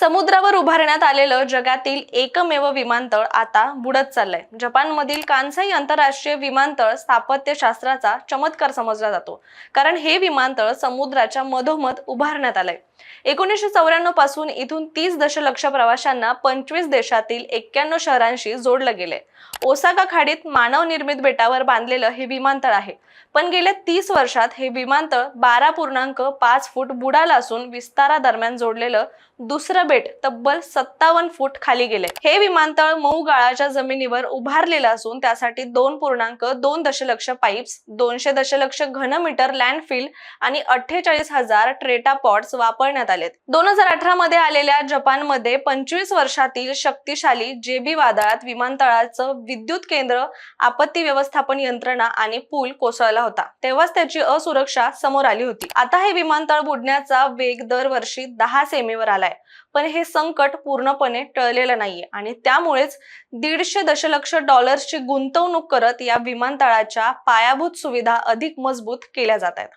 समुद्रावर उभारण्यात आलेलं जगातील एकमेव विमानतळ आता बुडत चाललंय. जपानमधील कान्साई आंतरराष्ट्रीय विमानतळ स्थापत्यशास्त्राचा चमत्कार समजला जातो. कारण हे विमानतळ समुद्राच्या मधोमध उभारण्यात आलंय. एकोणीसशे चौऱ्याण्णवपासून इथून तीस दशलक्ष प्रवाशांना पंचवीस देशातील एक्क्याण्णव शहरांशी जोडलं गेलंय. ओसाका खाडीत मानव निर्मित बेटावर बांधलेलं हे विमानतळ आहे. पण गेल्या तीस वर्षात हे विमानतळ बारा पूर्णांक पाच फूट बुडाला असून विस्तारादरम्यान जोडलेलं दुसरं बेट तब्बल सत्तावन्न फूट खाली गेले हे विमानतळ मऊ गाळाच्या जमिनीवर उभारलेलं असून त्यासाठी दोन पूर्णांक दोन दशलक्ष पाईप्स दोनशे दशलक्ष घनमीटर लँडफिल आणि अठ्ठेचाळीस हजार ट्रेटा पॉट्स वापरण्यात आलेत. दोन हजार अठरा मध्ये आलेल्या जपानमध्ये पंचवीस वर्षातील शक्तिशाली जेबी वादळात विमानतळाचं विद्युत केंद्र आपत्ती व्यवस्थापन यंत्रणा आणि पूल कोसळला होता. तेव्हाच त्याची असुरक्षा समोर आली होती. आता हे विमानतळ बुडण्याचा वेग दरवर्षी दहा सेमीवर आलाय. पण हे संकट पूर्णपणे टळलेलं नाहीये आणि त्यामुळेच दीडशे दशलक्ष डॉलर्सची गुंतवणूक करत या विमानतळाच्या पायाभूत सुविधा अधिक मजबूत केल्या जात आहेत.